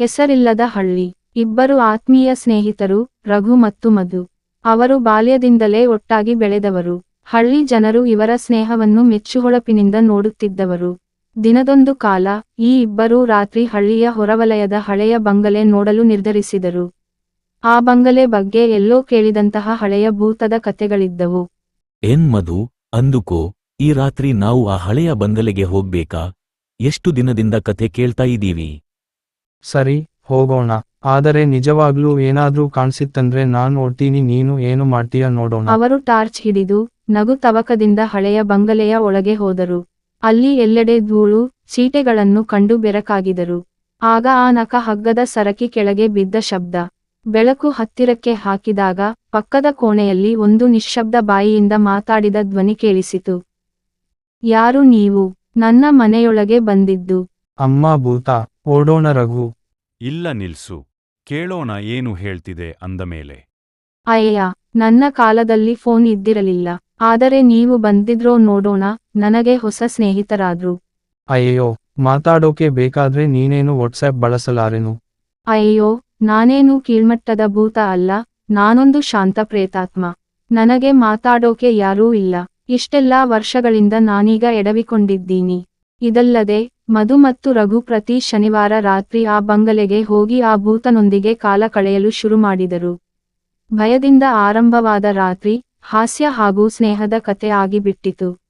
ಹೆಸರಿಲ್ಲದ ಹಳ್ಳಿ. ಇಬ್ಬರು ಆತ್ಮೀಯ ಸ್ನೇಹಿತರು, ರಘು ಮತ್ತು ಮಧು. ಅವರು ಬಾಲ್ಯದಿಂದಲೇ ಒಟ್ಟಾಗಿ ಬೆಳೆದವರು. ಹಳ್ಳಿ ಜನರು ಇವರ ಸ್ನೇಹವನ್ನು ಮೆಚ್ಚುಹೊಳಪಿನಿಂದ ನೋಡುತ್ತಿದ್ದವರು. ದಿನದೊಂದು ಕಾಲ, ಈ ಇಬ್ಬರೂ ರಾತ್ರಿ ಹಳ್ಳಿಯ ಹೊರವಲಯದ ಹಳೆಯ ಬಂಗಲೆ ನೋಡಲು ನಿರ್ಧರಿಸಿದರು. ಆ ಬಂಗಲೆ ಬಗ್ಗೆ ಎಲ್ಲೋ ಕೇಳಿದಂತಹ ಹಳೆಯ ಭೂತದ ಕತೆಗಳಿದ್ದವು ಏನ್ ಮಧು, ಅಂದುಕೋ, ಈ ರಾತ್ರಿ ನಾವು ಆ ಹಳೆಯ ಬಂಗಲೆಗೆ ಹೋಗ್ಬೇಕಾ? ಎಷ್ಟು ದಿನದಿಂದ ಕಥೆ ಕೇಳ್ತಾ ಇದ್ದೀವಿ ಸರಿ ಹೋಗೋಣ. ಆದರೆ ನಿಜವಾಗ್ಲೂ ಏನಾದ್ರೂ ಕಾಣ್ಸಿತ್ತಂದ್ರೆ ನಾನ್ ಓಡ್ತೀನಿ ನೀನು ಏನು ಮಾಡ್ತೀಯ ನೋಡೋಣ. ಅವರು ಟಾರ್ಚ್ ಹಿಡಿದು ನಗು ತವಕದಿಂದ ಹಳೆಯ ಬಂಗಲೆಯ ಒಳಗೆ ಹೋದರು. ಅಲ್ಲಿ ಎಲ್ಲೆಡೆ ಧೂಳು ಚೀಟೆಗಳನ್ನು ಕಂಡು ಬೆರಕಾಗಿದರು. ಆಗ ಆ ನಕ ಹಗ್ಗದ ಸರಕಿ ಕೆಳಗೆ ಬಿದ್ದ ಶಬ್ದ. ಬೆಳಕು ಹತ್ತಿರಕ್ಕೆ ಹಾಕಿದಾಗ ಪಕ್ಕದ ಕೋಣೆಯಲ್ಲಿ ಒಂದು ನಿಶ್ಶಬ್ದ ಬಾಯಿಯಿಂದ ಮಾತಾಡಿದ ಧ್ವನಿ ಕೇಳಿಸಿತು. ಯಾರು ನೀವು? ನನ್ನ ಮನೆಯೊಳಗೆ ಬಂದಿದ್ದು. ಅಮ್ಮ ಭೂತ ಓಡೋಣ ರಘು ಇಲ್ಲ ನಿಲ್ಸು. ಕೇಳೋಣ ಏನು ಹೇಳ್ತಿದೆ ಅಂದಮೇಲೆ ಅಯ್ಯ ನನ್ನ ಕಾಲದಲ್ಲಿ ಫೋನ್ ಇದ್ದಿರಲಿಲ್ಲ. ಆದರೆ ನೀವು ಬಂದಿದ್ರೋ ನೋಡೋಣ ನನಗೆ ಹೊಸ ಸ್ನೇಹಿತರಾದ್ರು. ಅಯ್ಯೋ ಮಾತಾಡೋಕೆ ಬೇಕಾದ್ರೆ ನೀನೇನು ವಾಟ್ಸ್ಆ್ಯಪ್ ಬಳಸಲಾರೆನು? ಅಯ್ಯೋ ನಾನೇನು ಕೀಳ್ಮಟ್ಟದ ಭೂತ ಅಲ್ಲ ನಾನೊಂದು ಶಾಂತ ಪ್ರೇತಾತ್ಮ. ನನಗೆ ಮಾತಾಡೋಕೆ ಯಾರೂ ಇಲ್ಲ. ಇಷ್ಟೆಲ್ಲಾ ವರ್ಷಗಳಿಂದ ನಾನೀಗ ಎಡವಿಕೊಂಡಿದ್ದೀನಿ. ಇದಲ್ಲದೆ ಮಧು ಮತ್ತು ರಘು ಪ್ರತಿ ಶನಿವಾರ ರಾತ್ರಿ ಆ ಬಂಗಲೆಗೆ ಹೋಗಿ ಆ ಭೂತನೊಂದಿಗೆ ಕಾಲ ಕಳೆಯಲು ಶುರು ಮಾಡಿದರು. ಭಯದಿಂದ ಆರಂಭವಾದ ರಾತ್ರಿ, ಹಾಸ್ಯ ಹಾಗೂ ಸ್ನೇಹದ ಕತೆ ಆಗಿಬಿಟ್ಟಿತು.